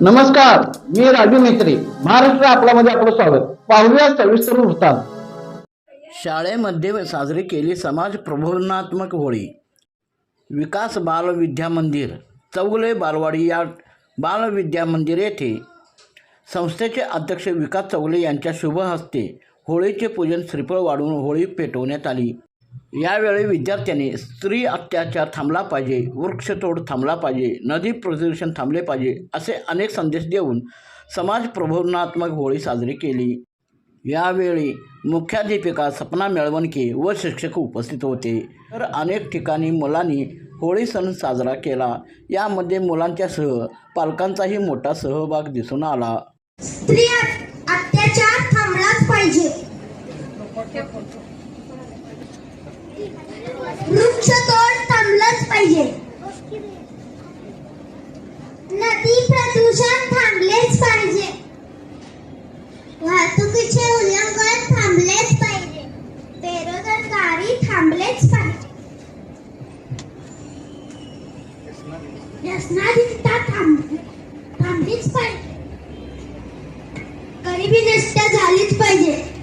नमस्कार मी राजू मेत्री महाराष्ट्र आपल्यामध्ये आपलं स्वागत. पाहूया सविस्तर वृत्तांत. शाळेमध्ये साजरी केली समाज प्रबोधनात्मक होळी. विकास बाल विद्या मंदिर चौगले बालवाडी या बाल विद्या मंदिर येथे संस्थेचे अध्यक्ष विकास चौगले यांच्या शुभ हस्ते होळीचे पूजन श्रीफळ वाढवून होळी पेटवण्यात आली. यावेळी विद्यार्थ्यांनी स्त्री अत्याचार थांबला पाहिजे वृक्षतोड थांबला पाहिजे नदी प्रदूषण थांबले पाहिजे असे अनेक संदेश देऊन समाज प्रबोधनात्मक होळी साजरी केली. यावेळी मुख्याध्यापिका सपना मेळवणके व शिक्षक उपस्थित होते. तर अनेक ठिकाणी मुलांनी होळी सण साजरा केला. यामध्ये मुलांच्यासह पालकांचाही मोठा सहभाग दिसून आला. स्त्री अत्याचार थांबलाच पाहिजे. पाहिजे. नदी प्रदूषण थांबलेच पाहिजे. वाहतुकीचे उल्लंघन थांबलेच पाहिजे. बेरोजगारी थांबलेच पाहिजे. व्यसनाधिकता थांब थांबलीच पाहिजे. गरिबी नष्ट झालीच पाहिजे.